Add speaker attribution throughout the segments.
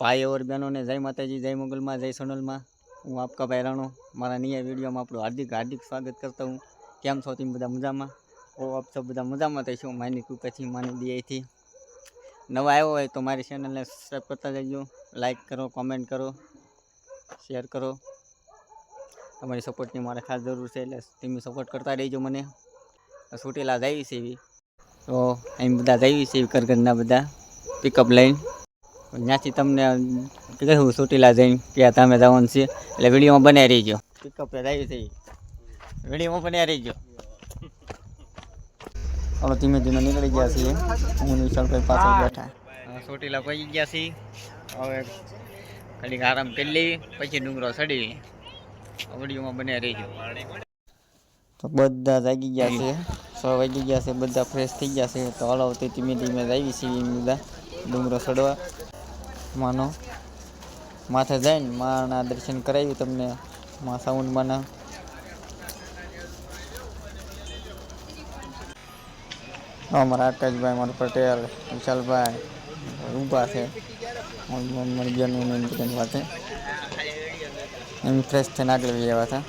Speaker 1: ભાઈ ઓર બહેનોને જય માતાજી, જય મુગલમાં, જય સોનલમાં. હું આપકા ભાઈ રાણો મારા નયા વિડીયોમાં આપણું હાર્દિક હાર્દિક સ્વાગત કરતા હું. કેમ છો તમે બધા મજામાં? ઓ, આપ સૌ બધા મજામાં થઈશું માની કૃપાથી માની દિયાથી નવા આવ્યો હોય તો મારી ચેનલને સબસ્ક્રાઈબ કરતા જજો લાઈક કરો કોમેન્ટ કરો શેર કરો. તમારી સપોર્ટની મારે ખાસ જરૂર છે, એટલે તમે સપોર્ટ કરતા રહીજો મને. સુટેલા જાય છે એવી તો અહીં બધા જઈશ છે એવી કરગરના બધા. પિકઅપ લઈને. ત્યાંથી તમને કહ્યું ચોટીલા જઈને કે તમે જવાનું છે. એટલે વિડીયોમાં બનાવી ગયો પિકઅપ આવી થઈ. વિડીયોમાં બનાવી ગયો હવે ધીમે ધીમે નીકળી ગયા છીએ. હું વિશાલભાઈ પાછળ બેઠા. ચોટીલા પહોંચી ગયા છીએ. હવે ઘડીક આરામ કરી લઈએ પછી ડુંગરો ચડી વિડીયોમાં બનાવી ગયો તો બધા જાગી ગયા છે. છ વાગી ગયા છે બધા ફ્રેશ થઈ ગયા છે. તો હલાવતી ધીમે ધીમે ધીમે જાવી છીએ બધા ડુંગરો ચડવા માનો. માથે જઈને માના દર્શન કરાવી તમને. મા સાઉન્ડમાંના અમારા આકાશભાઈ, મારા પટેલ, વિશાલભાઈ, ઊભા છે. મારી બેનનું એની વાતે. એમ ફ્રેશ થઈને આગળ બી આવ્યા હતા.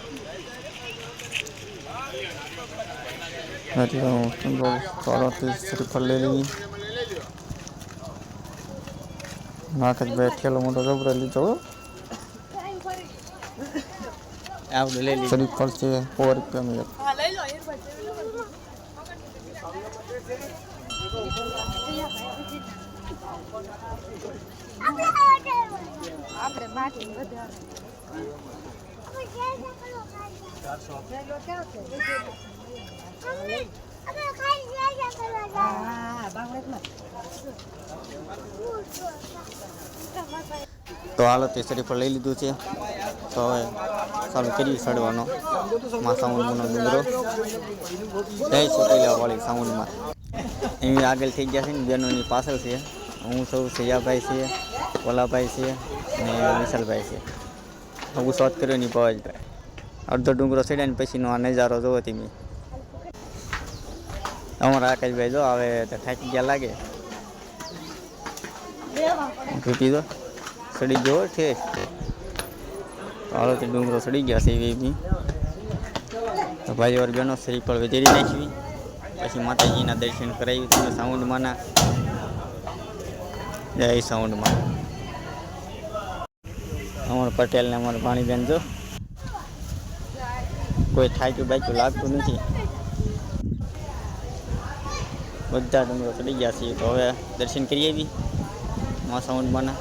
Speaker 1: એટલે હું કેમ કહું ચોરોથી શ્રીફળ નાખતભાઈ ઠેલો મોટો જબરો લીધો હો. લઈ લઈ લીધું. શ્રીફળ છે સો રૂપિયાનું એક.
Speaker 2: આપણે માટી વધારે
Speaker 1: તો હાલો તે શરીફ લઈ લીધું છે. તો હવે ચાલુ કરી ચડવાનો માં સાઉન્ડનો ડુંગરો જય ચોટીલા વાળી સાઉન્ડમાં. એની આગળ થઈ ગયા છે ને, બેનોની પાછળ છે. હું સૌ સૈયાભાઈ છે ઓલાભાઈ છે અને વિશાલભાઈ છે. હું શોધ કર્યો નહીં પવાજભાઈ અડધો ડુંગરો ચડ્યા ને, પછીનો આ નજારો જોવો તમે. અમારા આકાશભાઈ જો આવે તો થાકી ગયા લાગે. તૂટી દો સડી ગયો છે હાલો, તે ડુંગરો સડી ગયા છે એવી બી. તો ભાઈ ઓર બહેનો, શ્રીફળ વધેરી નાખવી પછી માતાજીના દર્શન કરાવી તમે સાઉન્ડમાંના. જય સાઉન્ડમાં. અમર પટેલને અમારે પાણી બેન જો. કોઈ થાક્યું બાક્યું લાગતું નથી. બધા ડુંગરો ચડી ગયા છીએ. તો હવે દર્શન કરી આવી. મા સાઉન્ડમાંના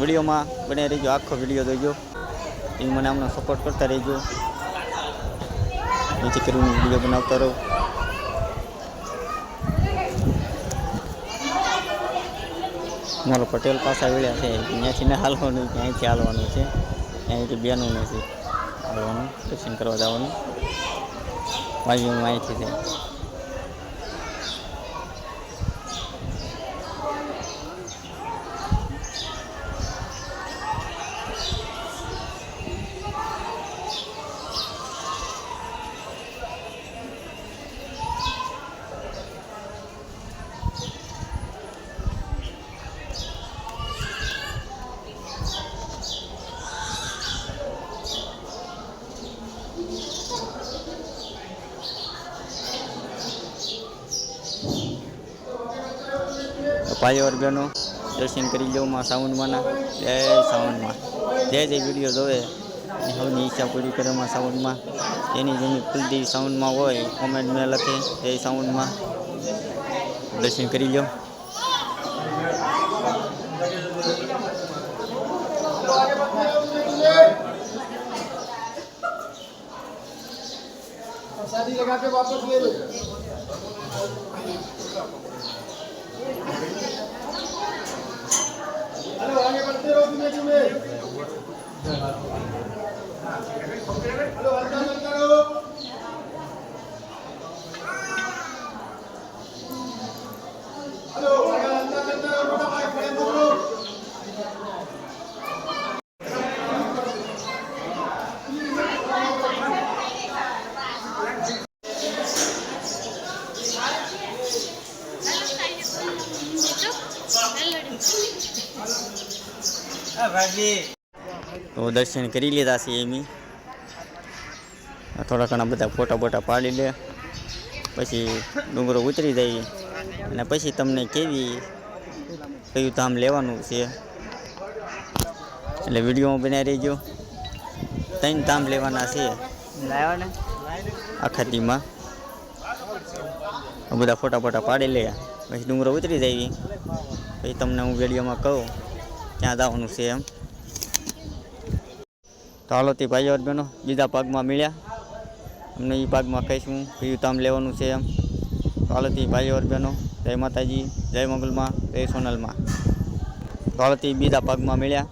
Speaker 1: વિડીયોમાં બને રહીજો. આખો વીડિયો જોઈજો એ મને આમનો સપોર્ટ કરતા રહીજો. નીચે કરીને વીડિયો બનાવતા રહું. મારો પટેલ પાસા વેળ્યા છે. ત્યાંથી ને હાલવાનું, ત્યાંથી હાલવાનું છે. ત્યાંથી બેનું નથી. હાલવાનું દર્શન કરવા જવાનું. ભાઈઓનું અહીંથી છે. ભાઈઓ ઓર બહેનો દર્શન કરી લઉં માં સાઉન્ડમાંના જય સાઉન્ડમાં જે જે વિડીયો જોવે એ સૌની ઈચ્છા પૂરી કરે માં સાઉન્ડમાં જેની જેની કુલદેવી સાઉન્ડમાં હોય કોમેન્ટ મેં લખે જય સાઉન્ડમાં દર્શન કરી લો
Speaker 3: शादी लगा के वापस ले लो हेलो
Speaker 1: તો દર્શન કરી લીધા છે એમી. થોડા ઘણા બધા ફોટા બોટા પાડી લે. પછી ડુંગરો ઉતરી જાય. અને પછી તમને કેવી કયું ધામ લેવાનું છે. એટલે વિડીયોમાં બનાવી રહેજો. ત્રણ ધામ લેવાના છે. આખા ટીમાં બધા ફોટા ફોટા પાડી લે. પછી ડુંગરો ઉતરી જાય. પછી તમને હું વિડીયોમાં કહું. ક્યાં જવાનું છે એમ. તો હાલો તે ભાઈઓ બહેનો, બીજા પાગમાં મળ્યા. અમને એ ભાગમાં કહીશું કયું તામ લેવાનું છે એમ. તો હાલો તે ભાઈઓ બહેનો, જય માતાજી, જય મંગલમાં, જય સોનલમાં. તો હાલો તે બીજા પાગમાં મળ્યા.